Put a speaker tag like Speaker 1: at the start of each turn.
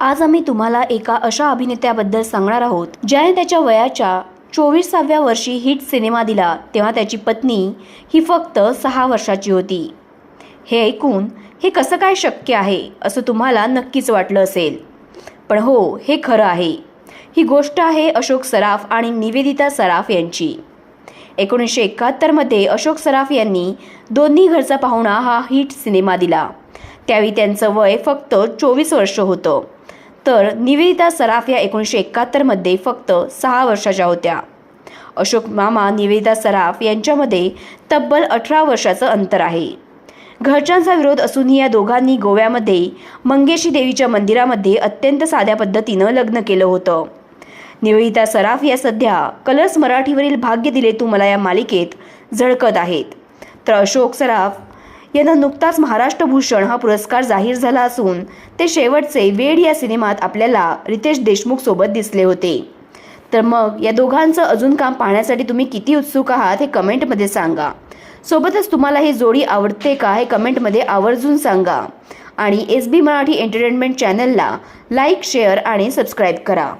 Speaker 1: आज आम्ही तुम्हाला एका अशा अभिनेत्याबद्दल सांगणार आहोत ज्याने त्याच्या वयाच्या चोवीसाव्या वर्षी हिट सिनेमा दिला तेव्हा त्याची पत्नी ही फक्त सहा वर्षाची होती. हे ऐकून हे कसं काय शक्य आहे असं तुम्हाला नक्कीच वाटलं असेल. पण हो हे खरं आहे. ही गोष्ट आहे अशोक सराफ आणि निवेदिता सराफ यांची. एकोणीसशे एकाहत्तरमध्ये अशोक सराफ यांनी दोन्ही घरचा पाहुणा हा हिट सिनेमा दिला. त्यावेळी त्यांचं वय फक्त चोवीस वर्ष होतं. तर निवेदिता सराफ या एकोणीसशे एकाहत्तरमध्ये फक्त सहा वर्षाच्या होत्या. अशोक मामा निवेदिता सराफ यांच्यामध्ये तब्बल अठरा वर्षाचं अंतर आहे. घरच्यांचा विरोध असूनही या दोघांनी गोव्यामध्ये मंगेशी देवीच्या मंदिरामध्ये अत्यंत साध्या पद्धतीनं लग्न केलं होतं. निवेदिता सराफ या सध्या कलर्स मराठीवरील भाग्य दिले तू मला या मालिकेत झळकत आहेत. तर अशोक सराफ यांना नुकताच महाराष्ट्र भूषण हा पुरस्कार जाहीर झाला असून ते शेवटचे वेड या सिनेमात आपल्याला रितेश देशमुख सोबत दिसले होते. तर मग या दोघांचं अजून काम पाहण्यासाठी तुम्ही किती उत्सुक आहात हे कमेंटमध्ये सांगा. सोबतच तुम्हाला ही जोडी आवडते का हे कमेंटमध्ये आवर्जून सांगा. आणि एस बी मराठी एंटरटेनमेंट चॅनलला लाईक शेअर आणि सबस्क्राईब करा.